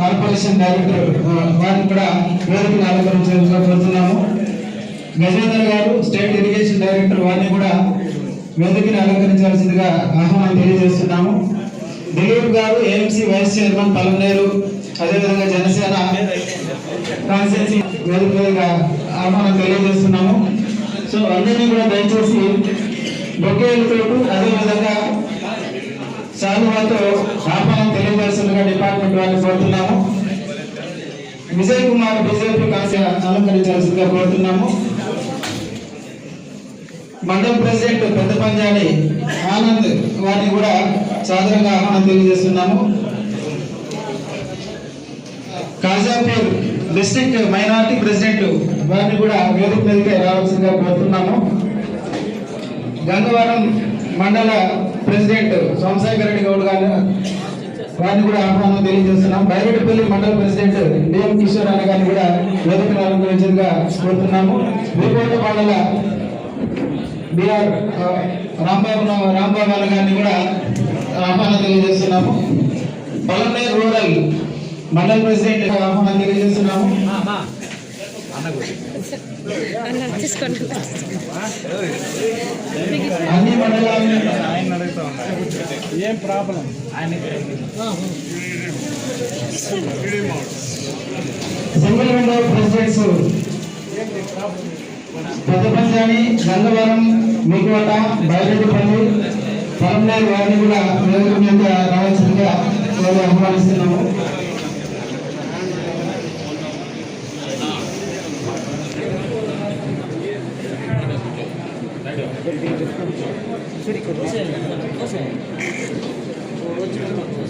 Corporation director వారిని కూడా వేదికను అలంకరించాలని కోరుతున్నాము. గజేందర్ గారు స్టేట్ ఇరిగేషన్ డైరెక్టర్ వారిని కూడా వేదికని అలంకరించాల్సిందిగా ఆహ్వానం తెలియజేస్తున్నాము. దిలీప్ గారు ఏఎంసీ వైస్ చైర్మన్ పలమనేరు అదేవిధంగా జనసేన కాన్స్టిట్యూన్సీ వేదిక ఆహ్వానం తెలియజేస్తున్నాము. సో అందరినీ కూడా దయచేసి బొకేలతో అదేవిధంగా శాలువాతో ఆహ్వానం తెలియజేస్తుండగా డిపార్ట్మెంట్ వారిని కోరుతున్నాము. విజయ్ కుమార్ బీజేపీ కాస్త అలంకరించాల్సిందిగా కోరుతున్నాము. మండల ప్రెసిడెంట్ పెద్ద పంజాని ఆనంద్ వారిని కూడా సాధారణంగా ఆహ్వానం తెలియజేస్తున్నాము. కాజాపూర్ డిస్ట్రిక్ట్ మైనారిటీ ప్రెసిడెంట్ వారిని కూడా వేదిక మీదకి రావాల్సిందిగా కోరుతున్నాము. గంగవరం మండల ప్రెసిడెంట్ సోమశేఖర్ రెడ్డి గౌడ్ గారు వారిని కూడా ఆహ్వానం తెలియజేస్తున్నాం. బైరెడ్డిపల్లి మండల ప్రెసిడెంట్ డిఎం కిషోర్ అన్న గారిని కూడా వేదిక అలంకరించేందుగా కోరుతున్నాము. వికోట మండల బిఆర్ రాంబాబు రాంబాబు అన్న గారిని కూడా ఆహ్వానం తెలియజేస్తున్నాము. పలనే రూరల్ మండల ప్రెసిడెంట్ ఆహ్వానం తెలియజేస్తున్నాము. అన్ని మండలాలను ఏం ప్రాబ్లం? సింగిల్ విండో ప్రెసిడెంట్స్ పెద్ద పంచాని గంగవరం మిగువట బయలుదేరిపల్లి పరంనేరు వారిని కూడా మీద రావాల్సిందిగా ఆహ్వానిస్తున్నాము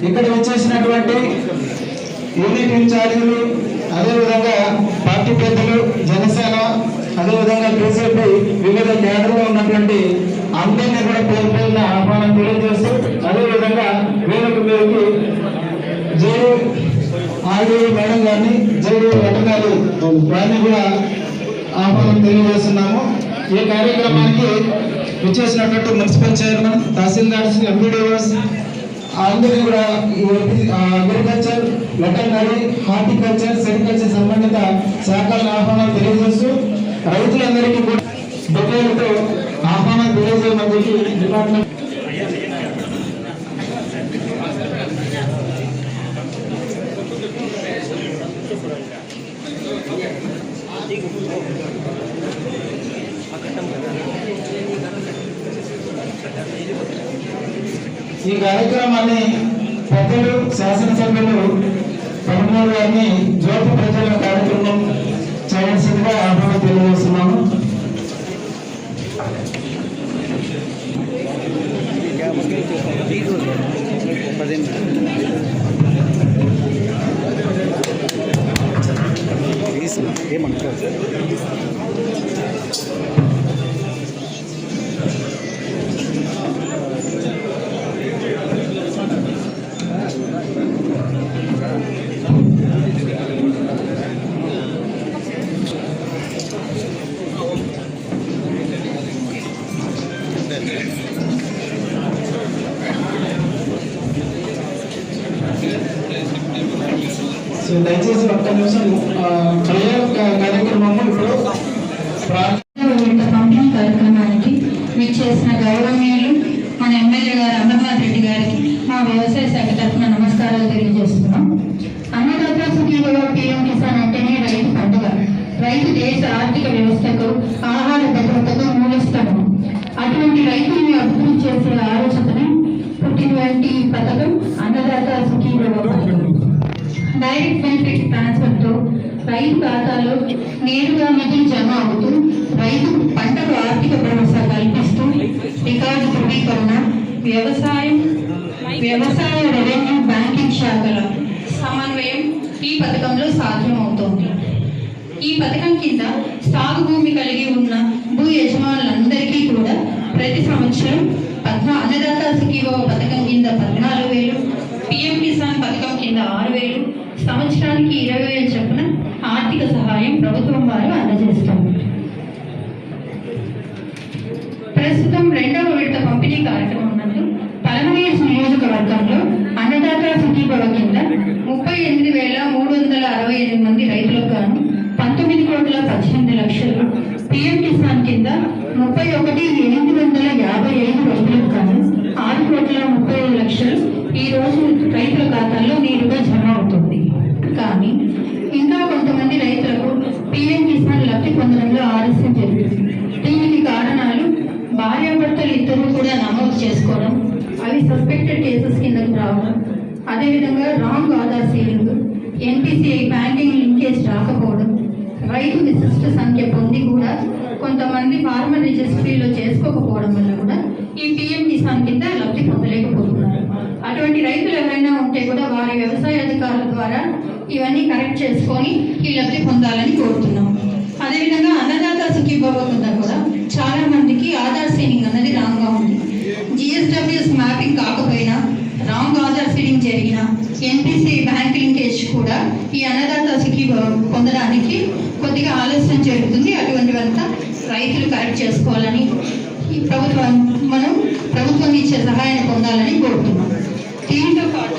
ఇక్కడ వచ్చేసినటువంటి యూనిట్ ఇన్ఛార్జీలు అదేవిధంగా పార్టీ పెద్దలు జనసేన అదేవిధంగా బీజేపీ వివిధ కేంద్రంలో ఉన్నటువంటి అందరినీ కూడా పేరు పేరున ఆహ్వానం తెలియజేస్తూ అదేవిధంగా వేరొక మీదకి జేడీ ఆర్డీ మేడం గారిని జైలు వెటనాలు వారిని కూడా ఆహ్వానం తెలియజేస్తున్నాము. ఈ కార్యక్రమానికి విచ్చేసినటువంటి మున్సిపల్ చైర్మన్ తహసీల్దార్స్ ఎంపీడీఓస్ అందరినీ కూడా అగ్రికల్చర్ వెటర్నరీ హార్టికల్చర్ సెరికల్చర్ సంబంధిత శాఖలను ఆహ్వానం తెలియజేస్తూ రైతులందరికీ కూడా బొకేలతో ఆహ్వానం తెలియజేయమని చెప్పి డిపార్ట్మెంట్. ఈ కార్యక్రమాన్ని పెద్దలు శాసనసభ్యులు పదమూడు గారిని జ్యోతి ప్రజల కార్యక్రమం చేయాల్సిందిగా ఆహ్వానం తెలియజేస్తున్నాము. ఏమంటారు చేసిన గౌరవనీయులు మన ఎమ్మెల్యే గారు అమర్నాథ్ రెడ్డి గారికి మా వ్యవసాయ శాఖ తరఫున నమస్కారాలు తెలియజేస్తున్నాం. అన్నదాత సుఖీభవ పీఎం కిసాన్ అంటేనే రైతు పండుగ. రైతు దేశ ఆర్థిక వ్యవస్థకు ఆహార భద్రతకు మూలస్థానం. అటువంటి రైతుల్ని అభివృద్ధి చేసే ఆలోచనని పుట్టినటువంటి ఈ పథకం అన్నదాత సుఖీల డైరెక్ట్ బెనిఫిట్ ట్రాన్స్ఫర్తో రైతు ఖాతాలో నేరుగా నిధులు జమ అవుతూ రైతు పంటకు ఆర్థిక భరోసా కల్పిస్తూ రికార్డు ధృవీకరణ వ్యవసాయం వ్యవసాయ రెవెన్యూ బ్యాంకింగ్ శాఖల సమన్వయం ఈ పథకంలో సాధ్యమవుతోంది. ఈ పథకం కింద సాగు భూమి కలిగి ఉన్న భూ యజమానులందరికీ కూడా ప్రతి సంవత్సరం పద్నా అన్నదాత సుఖీభవ పథకం కింద పద్నాలుగు వేలు పిఎం కిసాన్ పథకం కింద ఆరు వేలు సంవత్సరానికి ఇరవై వేలు చొప్పున ఆర్థిక సహాయం ప్రభుత్వం వారు అందజేస్తారు. ప్రస్తుతం రెండవ విడత పంపిణీ కార్యక్రమం నందు పలమనేరు నియోజకవర్గంలో అన్నదాత సుఖీభవ కింద ముప్పై ఎనిమిది వేల మూడు వందల అరవై ఎనిమిది మంది రైతులకు ఫార్మర్ చేసుకోకపోవడం వల్ల కూడా ఈ పిఎం కిసాన్ కింద లబ్ధి పొందలేకపోతున్నారు. అటువంటి రైతులు ఎవరైనా ఉంటే కూడా వారి వ్యవసాయ అధికారుల ద్వారా ఇవన్నీ కరెక్ట్ చేసుకొని ఈ లబ్ధి పొందాలని కోరుతున్నాం. అదేవిధంగా అన్నదాత సుఖీభవ కింద కూడా చాలా మందికి ఆధార్ సీడింగ్ అన్నది రాంగ్గా ఉంది. జిఎస్డబ్ల్యూఎస్ మ్యాపింగ్ కాకపోయినా రాంగ్ ఆధార్ సీడింగ్ జరిగిన ఎన్పిసి బ్యాంక్ లింకేజ్ కూడా ఈ అన్నదాత సుఖీభవ పొందడానికి కొద్దిగా ఆలస్యం జరుగుతుంది అటువంటివంతా రైతులు కరెక్ట్ చేసుకోవాలని ఈ ప్రభుత్వం మనం ప్రభుత్వం ఇచ్చే సహాయాన్ని పొందాలని కోరుతున్నాం దీనితో పాటు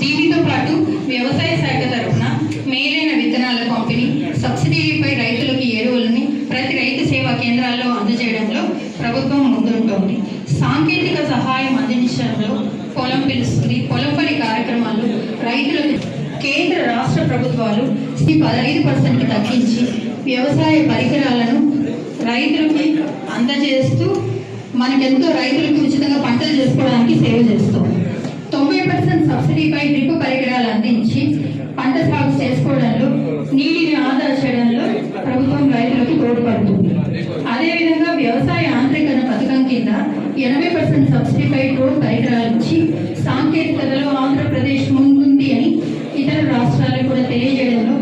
దీనితో పాటు వ్యవసాయ శాఖ తరఫున మేలైన విత్తనాల పంపిణీ సబ్సిడీపై రైతులకు ఎరువులని ప్రతి రైతు సేవా కేంద్రాల్లో అందజేయడంలో ప్రభుత్వం ముందుంటోంది. సాంకేతిక సహాయం అందించడంలో పొలం పిలుస్తుంది పొలం పని కార్యక్రమాలు రైతులకు కేంద్ర రాష్ట్ర ప్రభుత్వాలు ఈ పదహైదు పర్సెంట్ తగ్గించి వ్యవసాయ పరికరాలను రైతులకి అందజేస్తూ మనకెంతో రైతులకు ఉచితంగా పంటలు చేసుకోవడానికి సేవ చేస్తాం. తొంభై పర్సెంట్ సబ్సిడీపై డ్రిప్ పరికరాలు అందించి పంట సాగు చేసుకోవడంలో నీటిని ఆదా చేయడంలో ప్రభుత్వం రైతులకు తోడ్పడుతుంది అదేవిధంగా వ్యవసాయ యాంత్రీకరణ పథకం కింద ఎనభై పర్సెంట్ సబ్సిడీపై డ్రోన్ పరికరాలు ఇచ్చి సాంకేతికతలో ఆంధ్రప్రదేశ్ ముందుంది అని ఇతర రాష్ట్రాలకు కూడా తెలియజేయడంలో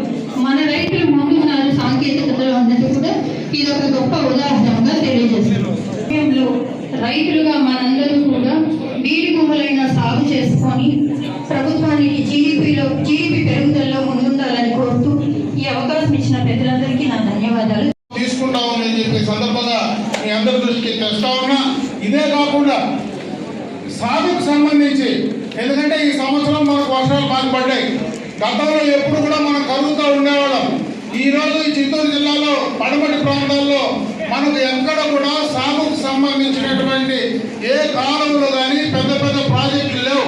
మన రైతులు ముందున్నారు సాంకేతికతలో అన్నది కూడా ఇది ఒక గొప్ప ఉదాహరణగా తెలియజేస్తున్నాం సమయంలో రైతులుగా మనందరూ కూడా బీడి భూములైన సాగు చేసుకొని ప్రభుత్వానికి జీడిపిలో జీడిపి పెరుగుదలలో ముందుండాలని కోరుతూ ఈ అవకాశం నా ధన్యవాదాలు. తీసుకుంటా ఉందని చెప్పి సందర్భంగా మీ అందరి దృష్టికి తెస్తా ఉన్నా. ఇదే కాకుండా సాగుకు సంబంధించి ఎందుకంటే ఈ సంవత్సరం మనకు వర్షాలు బాగా పడ్డాయి. గతంలో ఎప్పుడు కూడా మనం కలుగుతూ ఉండేవాళ్ళం. ఈ రోజు ఈ చిత్తూరు జిల్లాలో పడమటి ప్రాంతాల్లో మనకు ఎక్కడ కూడా సాగుకు సంబంధించినటువంటి ఏ కాలంలో కానీ పెద్ద పెద్ద ప్రాజెక్టులు లేవు.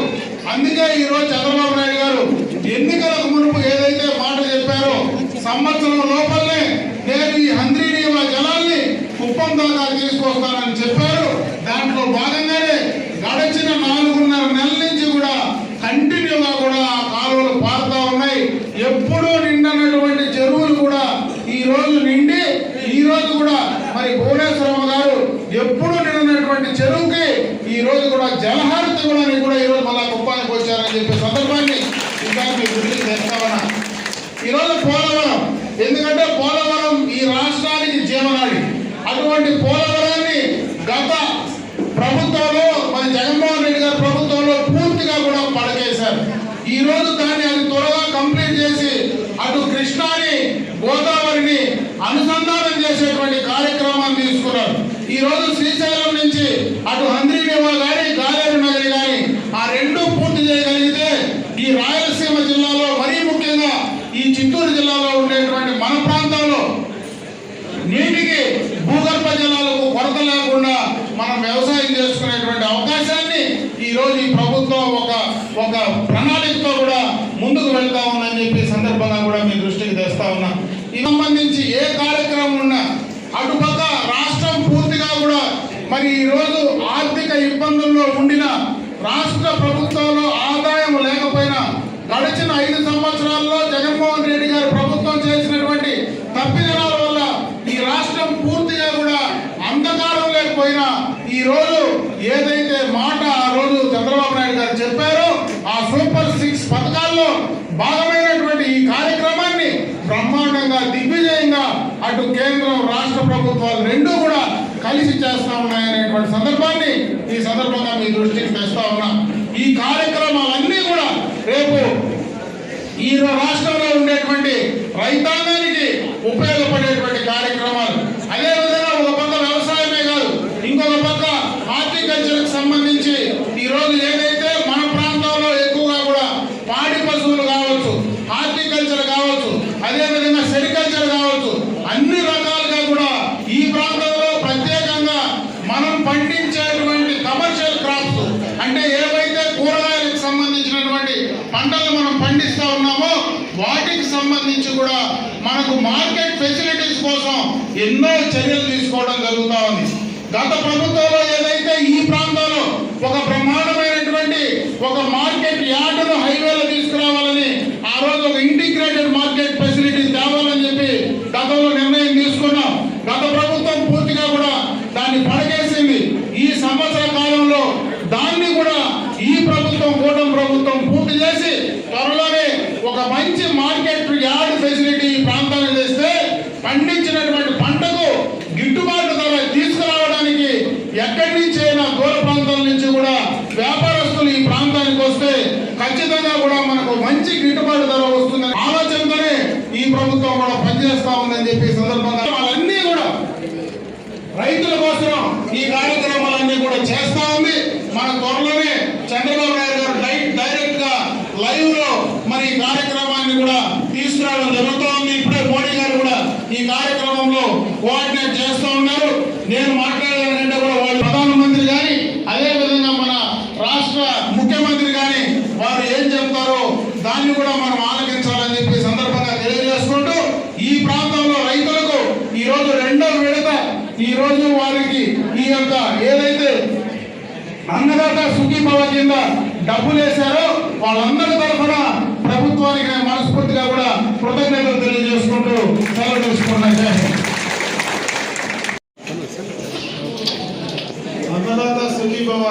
అందుకే ఈ రోజు చంద్రబాబు నాయుడు గారు ఎన్నికలకు మునుపు ఏదైతే మాట సంవత్సరం లోపలనే నేను ఈ హంద్రీనీవ జలాన్ని కుప్పం దాకా తీసుకొస్తానని చెప్పారు దాంట్లో భాగంగానే గడిచిన నాలుగున్నర నెలల నుంచి కూడా కంటిన్యూగా కూడా ఆ కాలువలు పారుతా ఉన్నాయి ఎప్పుడూ నిండనటువంటి చెరువులు కూడా ఈ రోజు నిండి ఈ రోజు కూడా మరి భువనేశ్వరమ్మ గారు ఎప్పుడు నిండినటువంటి చెరువుకి ఈ రోజు కూడా జలహారతి కూడా కూడా ఈ రోజు మళ్ళా కుప్పానికి వచ్చారని చెప్పే సందర్భాన్ని ఇంకా మీ గురించి తెస్తామన్నా ఈరోజు పోలవరం ఎందుకంటే పోలవరం ఈ రాష్ట్రానికి జీవనాడి అటువంటి పోలవరాన్ని గత ప్రభుత్వంలో మన జగన్మోహన్ రెడ్డి గారి ప్రభుత్వంలో పూర్తిగా కూడా పడకేశారు ఈ రోజు దాన్ని అది త్వరగా కంప్లీట్ చేసి అటు కృష్ణాని గోదావరిని అనుసంధానం చేసేటువంటి కార్యక్రమాన్ని తీసుకున్నారు. ఈ రోజు శ్రీశైలం నుంచి అటు హంద్రీనేవా గాని గాలేరు నగరి గాని ఆ రెండు పూర్తి చేయగలిగితే ఈ రాయలసీమ జిల్లాలో మరీ ముఖ్యంగా ఈ చిత్తూరు జిల్లాలో ఉండేటువంటి మన ప్రాంతంలో నీటికి భూగర్భ జలాలకు కొరత లేకుండా మనం వ్యవసాయం చేసుకునేటువంటి అవకాశాన్ని ఈ రోజు ఈ ప్రభుత్వం ఒక ఒక ప్రణాళిక ముందుకు వెళ్తా ఉందని చెప్పి సందర్భంగా కూడా మీ దృష్టికి తెస్తా ఉన్నా. ఈ సంబంధించి ఏ కార్యక్రమం ఉన్నా అటుపక్క రాష్ట్రం పూర్తిగా కూడా మరి ఈ రోజు ఆర్థిక ఇబ్బందుల్లో ఉండిన రాష్ట్ర ప్రభుత్వంలో ఆదాయం లేకపోయినా గడిచిన ఐదు సంవత్సరాల్లో జగన్మోహన్ రెడ్డి గారు ప్రభుత్వం చేసినటువంటి తప్పిదనాల రెండు కూడా కలిసి చేస్తా ఉన్నాయనేటువంటి సందర్భాన్ని ఈ సందర్భంగా మీ దృష్టికి తెస్తా ఉన్నా. ఈ కార్యక్రమాలన్నీ కూడా రేపు ఈ రాష్ట్రంలో ఉండేటువంటి రైతాంగ పంటలు మనం పండిస్తా ఉన్నామో వాటికి సంబంధించి కూడా మనకు మార్కెట్ ఫెసిలిటీస్ కోసం ఎన్నో చర్యలు తీసుకోవడం జరుగుతూ ఉంది. గత ప్రభుత్వంలో ఏదైతే ఈ ప్రాంతంలో ఒక బ్రహ్మాండమైనటువంటి ఒక మార్కెట్ యార్డును హైవేలో తీసుకురావాలని ఆ రోజు ఒక ఇంటిగ్రేటెడ్ మార్కెట్ ఫెసిలిటీ తేవాలని చెప్పి గతంలో నిర్ణయం తీసుకున్నాం గత ప్రభుత్వం పూర్తిగా కూడా దాన్ని పడగేసింది ఈ సంవత్సర కాలంలో దాన్ని కూడా ఈ ప్రభుత్వం కూటమి ప్రభుత్వం పూర్తి చేసి త్వరలోనే ఒక మంచి మార్కెట్ యార్డ్ ఫెసిలిటీ ఈ ప్రాంతానికి తెస్తే పండించినటువంటి పంటకు గిట్టుబాటు ధర తీసుకురావడానికి ఎక్కడి నుంచి అయినా దూర ప్రాంతాల నుంచి కూడా వ్యాపారస్తులు ఈ ప్రాంతానికి వస్తే ఖచ్చితంగా కూడా మనకు మంచి గిట్టుబాటు ధర వస్తుందని ఆలోచనతోనే ఈ ప్రభుత్వం కూడా పనిచేస్తా ఉందని చెప్పి ఈ సందర్భంగా వాళ్ళన్నీ కూడా రైతుల కోసం ఈ కార్యక్రమాలన్నీ కూడా చేస్తా ఉంది మన త్వరలోనే చంద్రబాబు నాయుడు గారు డై- డైరెక్ట్గా లైవ్లో మరి ఈ కార్యక్రమాన్ని కూడా తీసుకురావడం జరుగుతూ ఉంది ఇప్పుడే మోడీ గారు కూడా ఈ కార్యక్రమంలో కోఆర్డినేట్ చేస్తూ ఉన్నారు నేను మాట్లాడాలంటే కూడా వాళ్ళు ప్రధానమంత్రి కానీ అదే విధంగా మన రాష్ట్ర ముఖ్యమంత్రి కానీ వారు ఏం చెప్తారో దాన్ని కూడా మనం ఆలకించాలని చెప్పి సందర్భంగా తెలియజేసుకుంటూ ఈ ప్రాంతంలో రైతులకు ఈరోజు రెండో విడత ఈ రోజు వారికి ఈ యొక్క ఏదైతే అన్నదాత సుఖీభవ కింద డబ్బులు వేశారో వాళ్ళందరి తరఫున ప్రభుత్వానికి మనస్ఫూర్తిగా కూడా కృతజ్ఞతలు తెలియజేసుకుంటూ సెలవు తీసుకున్నాను జై హింద్. అన్నదాత సుఖీభవ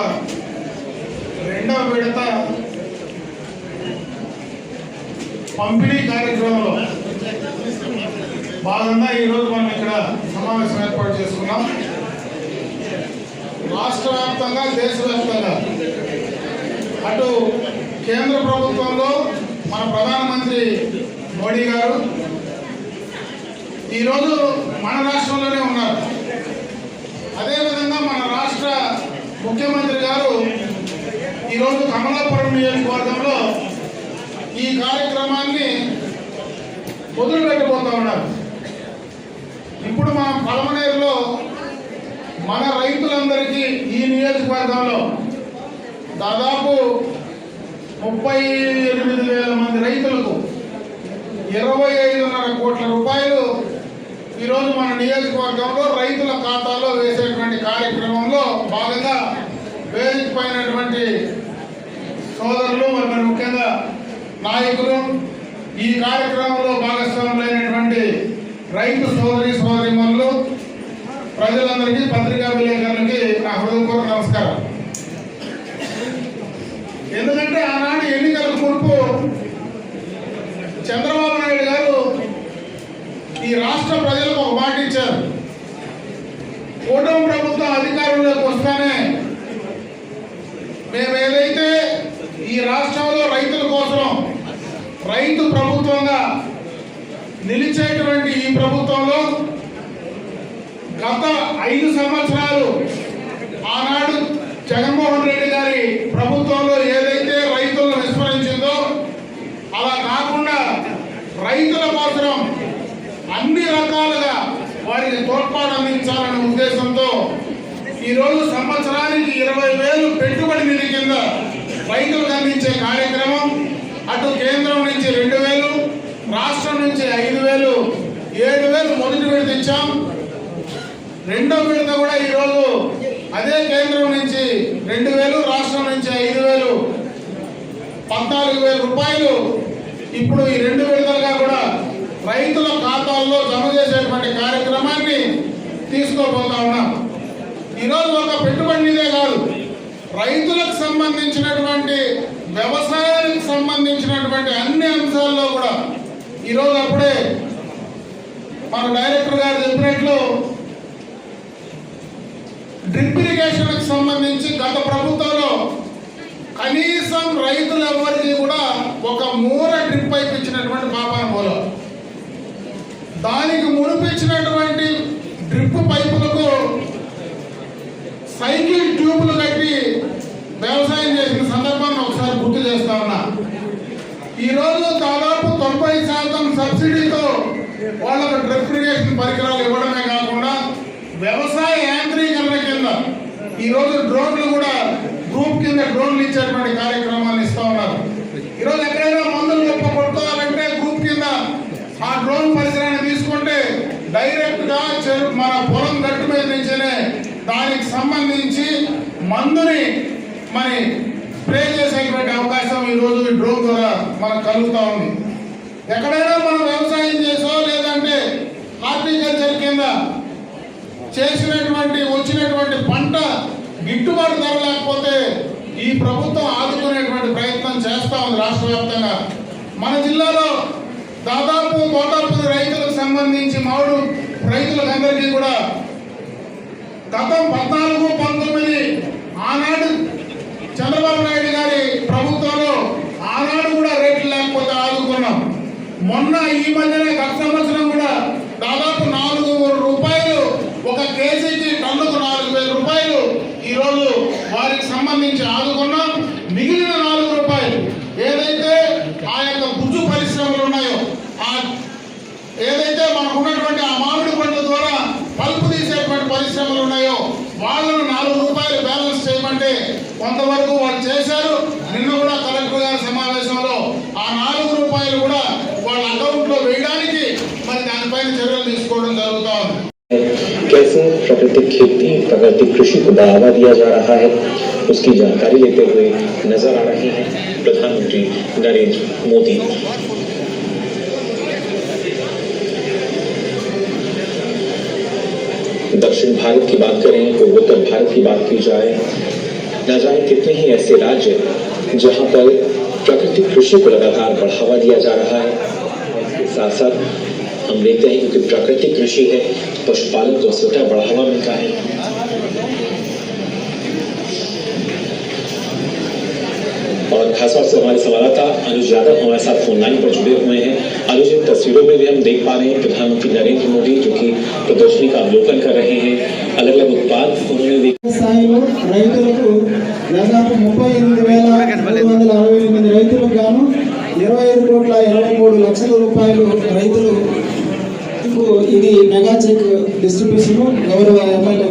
రెండవ విడత పంపిణీ కార్యక్రమంలో భాగంగా ఈరోజు మనం ఇక్కడ సమావేశం ఏర్పాటు చేసుకున్నాం. రాష్ట్ర వ్యాప్తంగా దేశవ్యాప్తంగా అటు కేంద్ర ప్రభుత్వంలో మన ప్రధానమంత్రి మోడీ గారు ఈరోజు మన రాష్ట్రంలోనే ఉన్నారు. అదేవిధంగా మన రాష్ట్ర ముఖ్యమంత్రి గారు ఈరోజు కమలాపురం నియోజకవర్గంలో ఈ కార్యక్రమాన్ని మొదలుపెట్టబోతా ఉన్నారు. ఇప్పుడు మనం పలమనేరులో మన రైతులందరికీ ఈ నియోజకవర్గంలో దాదాపు ముప్పై ఎనిమిది వేల మంది రైతులకు ఇరవై ఐదున్నర కోట్ల రూపాయలు ఈరోజు మన నియోజకవర్గంలో రైతుల ఖాతాలో వేసేటువంటి కార్యక్రమంలో భాగంగా వేదికపైనటువంటి సోదరులు మరి ముఖ్యంగా నాయకులు ఈ కార్యక్రమంలో భాగస్వాములైనటువంటి రైతు సోదరి సోదరిమణులు ప్రజలందరికీ పత్రిక విలేకరులకి నా హృదయపూర్వక నమస్కారం ఎందుకంటే ఆనాడు ఎన్నికలకు మునుపు చంద్రబాబు నాయుడు గారు ఈ రాష్ట్ర ప్రజలకు ఒక మాట ఇచ్చారు కూటమి ప్రభుత్వం అధికారంలోకి వస్తానే మేము ఏదైతే ఈ రాష్ట్రంలో రైతుల కోసం రైతు ప్రభుత్వంగా నిలిచేటువంటి ఈ ప్రభుత్వంలో గత ఐదు సంవత్సరాలు ఆనాడు జగన్మోహన్ రెడ్డి గారి ప్రభుత్వంలో ఏదైతే రైతులను విస్మరించిందో అలా కాకుండా రైతుల కోసం అన్ని రకాలుగా వారికి తోడ్పాటు అందించాలనే ఉద్దేశంతో ఈరోజు సంవత్సరానికి ఇరవై వేలు పెట్టుబడి నిధి కింద రైతులకు అందించే కార్యక్రమం అటు కేంద్రం నుంచి రెండు వేలు రాష్ట్రం నుంచి ఐదు వేలు ఏడు వేలు మొదటి విడత ఇచ్చాం. రెండో విడత కూడా ఈరోజు అదే కేంద్రం నుంచి రెండు వేలు రాష్ట్రం నుంచి ఐదు వేలు పద్నాలుగు వేల రూపాయలు. ఇప్పుడు ఈ రెండు విడతలుగా కూడా రైతుల ఖాతాల్లో జమ చేసేటువంటి కార్యక్రమాన్ని తీసుకోబోతా ఉన్నాం. ఈరోజు ఒక పెట్టుబడి కాదు రైతులకు సంబంధించినటువంటి వ్యవసాయానికి సంబంధించినటువంటి అన్ని అంశాల్లో కూడా ఈరోజు అప్పుడే మన డైరెక్టర్ గారు చెప్పినట్లు డ్రిప్ ఇరిగేషన్కి సంబంధించి గత ప్రభుత్వంలో కనీసం రైతులు ఎవరికి కూడా ఒక మూల డ్రిప్ పైప్ ఇచ్చినటువంటి పాపాన దానికి మునిపించినటువంటి డ్రిప్ పైపులకు సైకిల్ ట్యూబ్లు కట్టి వ్యవసాయం చేసిన సందర్భం చేస్తా ఉన్నా. ఈరోజు దాదాపు తొంభై శాతం సబ్సిడీతో వాళ్ళకు డ్రిప్ ఇరిగేషన్ పరికరాలు ఇవ్వడమే కాకుండా వ్యవసాయ యాంత్రీకరణ కింద ఈ రోజు డ్రోన్లు కూడా గ్రూప్ కింద డ్రోన్లు ఇచ్చేటువంటి కార్యక్రమాన్ని ఇస్తా ఉన్నారు. ఈరోజు ఎక్కడైనా మందులు గొప్ప కొట్టుకోవాలంటే గ్రూప్ కింద ఆ డ్రోన్ పరిసరాన్ని తీసుకుంటే డైరెక్ట్గా మన పొలం గట్టు మీద నుంచి దానికి సంబంధించి మందుని మరి స్ప్రే చేసేటువంటి అవకాశం ఈ ఈ డ్రోన్ ద్వారా మనకు కలుగుతూ ఉంది. ఎక్కడైనా మనం వ్యవసాయం చేసో లేదంటే హార్టికల్చర్ కింద చేసినటువంటి వచ్చినటువంటి పంట గిట్టుబాటు ధర లేకపోతే ఈ ప్రభుత్వం ఆదుకునేటువంటి ప్రయత్నం చేస్తూ ఉంది రాష్ట్ర వ్యాప్తంగా. మన జిల్లాలో దాదాపు తోటాపూరి రైతులకు సంబంధించి మామిడి రైతులందరికీ కూడా గతం పద్నాలుగు పంతొమ్మిది ఆనాడు చంద్రబాబు నాయుడు గారి ప్రభుత్వంలో ఆనాడు కూడా రేట్లు లేకపోతే ఆదుకున్నాం. మొన్న ఈ మధ్యనే గత సంవత్సరం కూడా దాదాపు నాలుగు రూపాయలు ఒక కేజీకి టన్నుకు నాలుగు వేల రూపాయలు ఈరోజు వారికి సంబంధించి ఆదుకున్నాం. మిగిలిన నాలుగు రూపాయలు ఏదైతే ఆ యొక్క గుజ్జు పరిశ్రమలు ఉన్నాయో ఆ ఏదైతే మనకు ఉన్నటువంటి ఆ మామిడి పండ్ల ద్వారా పల్పు తీసేటువంటి పరిశ్రమలు ఉన్నాయో వాళ్ళను నాలుగు రూపాయలు బ్యాలెన్స్ చేయమంటే కొంతవరకు వాళ్ళు చేశారు నిన్న కూడా కలెక్టర్ గారి సమావేశంలో ఆ నాలుగు రూపాయలు కూడా వాళ్ళ అకౌంట్ లో వేయడానికి మరి దానిపైన చర్యలు తీసుకోవడం జరుగుతా ఉంది कैसे प्राकृतिक खेती प्राकृतिक कृषि को बढ़ावा दिया जा रहा है उसकी जानकारी लेते हुए नजर आ रहे हैं प्रधानमंत्री नरेंद्र मोदी दक्षिण भारत की बात करें पूर्वोत्तर भारत की बात की जाए ना जाने कितने ही ऐसे राज्य जहाँ पर प्राकृतिक कृषि को लगातार बढ़ावा दिया जा रहा है। इसके साथ साथ हम देखते हैं क्योंकि प्राकृतिक कृषि है, पशुपालन को छोटा बढ़ावा मिलता है। और खासतौर से हमारे संवाददाता अनुज यादव हमारे साथ फ़ोन लाइन पर जुड़े हुए हैं। अनुज, इन तस्वीरों में भी हम देख पा रहे हैं प्रधानमंत्री नरेंद्र मोदी, जो कि प्रदर्शनी का अवलोकन कर रहे हैं। अलग अलग उत्पाद उन्होंने देखा దాదాపు ముప్పై ఎనిమిది వేల మూడు వందల అరవై ఎనిమిది రైతులకు గాను ఇరవై ఐదు కోట్ల ఇరవై మూడు లక్షల రూపాయలు రైతులు ఇది మెగా చెక్ డిస్ట్రిబ్యూషన్ గౌరవ ఎమ్మెల్యే